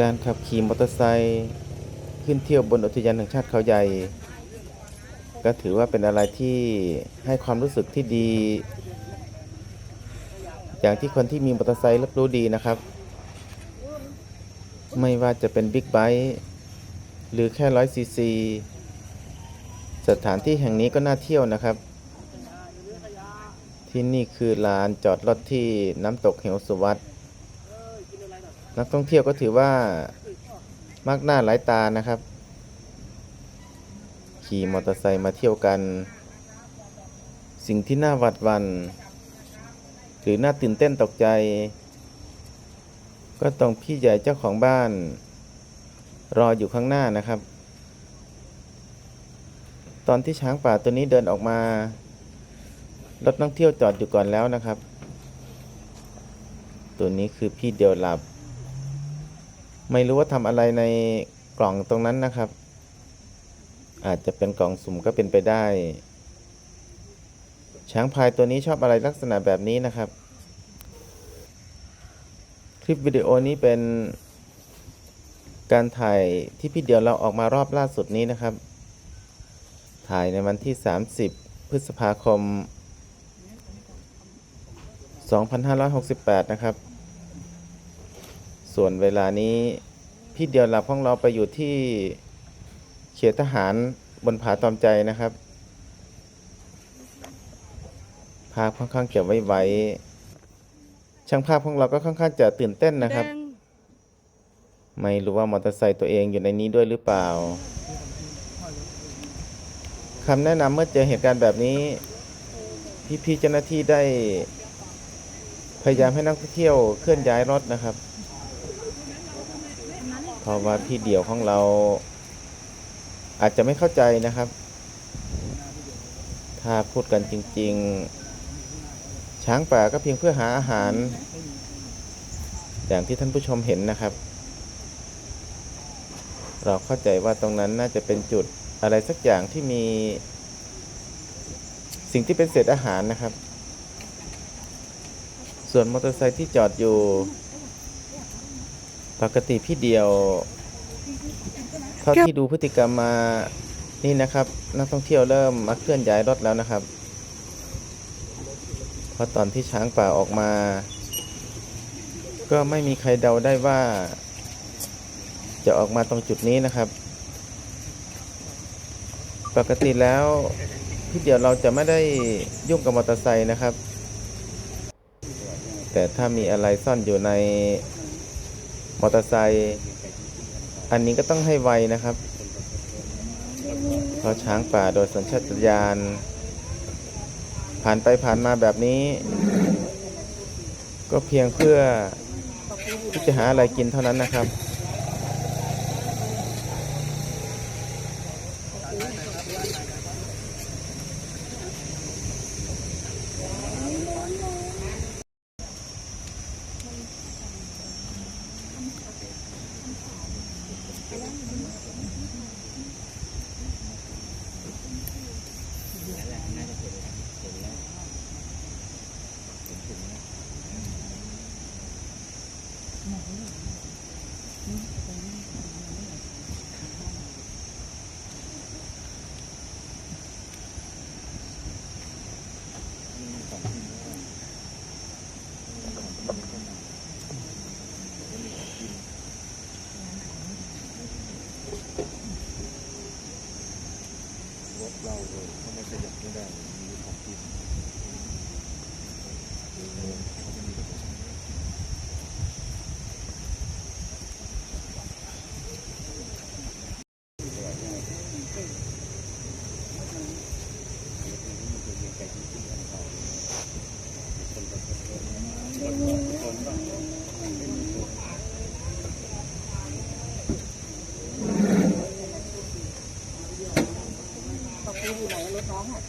การขับขี่มอเตอร์ไซค์ขึ้นเที่ยวบนอุทยานแห่งชาติเขาใหญ่ ก็ถือว่าเป็นอะไรที่ให้ความรู้สึกที่ดี อย่างที่คนที่มีมอเตอร์ไซค์รับรู้ดีนะครับ ไม่ว่าจะเป็นบิ๊กไบค์หรือแค่ร้อยซีซีสถานที่แห่งนี้ก็น่าเที่ยวนะครับ ที่นี่คือลานจอดรถที่น้ำตกเหวสุวัต นักท่องเที่ยวก็ถือว่ามากหน้าหลายตานะครับ ขี่มอเตอร์ไซค์มาเที่ยวกัน สิ่งที่น่าหวัดหวันหรือน่าตื่นเต้นตกใจ ก็ต้องพี่ใหญ่เจ้าของบ้าน รออยู่ข้างหน้านะครับ ตอนที่ช้างป่าตัวนี้เดินออกมารถนักเที่ยวจอดอยู่ก่อนแล้วนะครับ ตัวนี้คือพี่เดียวหลับ ไม่รู้ว่าทำอะไรในกล่องตรงนั้นนะครับ อาจจะเป็นกล่องสุ่มก็เป็นไปได้ ช้างพายตัวนี้ชอบอะไรลักษณะแบบนี้นะครับ คลิปวิดีโอนี้เป็นการถ่ายที่พี่เดียวเราออกมารอบล่าสุดนี้นะครับ ถ่ายในวันที่ 30 พฤษภาคม 2568 นะครับ ส่วนเวลานี้พี่เดียวหลับของเราไปอยู่ที่เขตทหารบนผาตอมใจนะครับภาพค่อนข้างเก็บไว้ไว้ช่างภาพของเราก็ค่อนข้างจะตื่นเต้นนะครับ ไม่รู้ว่ามอเตอร์ไซค์ตัวเองอยู่ในนี้ด้วยหรือเปล่าคำแนะนำเมื่อเจอเหตุการณ์แบบนี้ พี่ๆเจ้าหน้าที่ได้ พยายามให้นักท่องเที่ยวเคลื่อนย้ายรถนะครับ ราะว่าพี่เดี่ยวของเรา อาจจะไม่เข้าใจนะครับ ถ้าพูดกันจริง ๆ ช้างป่าก็เพียงเพื่อหาอาหาร อย่างที่ท่านผู้ชมเห็นนะครับ เราเข้าใจว่าตรงนั้นน่าจะเป็นจุดอะไรสักอย่างที่มี สิ่งที่เป็นเศษอาหารนะครับ ส่วนมอเตอร์ไซค์ที่จอดอยู่ ปกติพี่เดียวเท่าที่ดูพฤติกรรมมานี่นะครับ นักท่องเที่ยวเริ่มมาเคลื่อนย้ายรถแล้วนะครับ เพราะตอนที่ช้างป่าออกมา ก็ไม่มีใครเดาได้ว่า จะออกมาตรงจุดนี้นะครับ ปกติแล้วพี่เดียวเราจะไม่ได้ยุ่งกับมอเตอร์ไซค์นะครับ แต่ถ้ามีอะไรซ่อนอยู่ใน มอเตอร์ไซค์อันนี้ก็ต้องให้ไวนะครับ เพราะช้างป่าโดยสัญชาตญาณผ่านไปผ่านมาแบบนี้ ก็เพียงเพื่อที่จะหาอะไรกินเท่านั้นนะครับ นั่นแหละ เราเลยถ้าไม่ขยับไม่ได้มีของกินเขาจะมี องอะ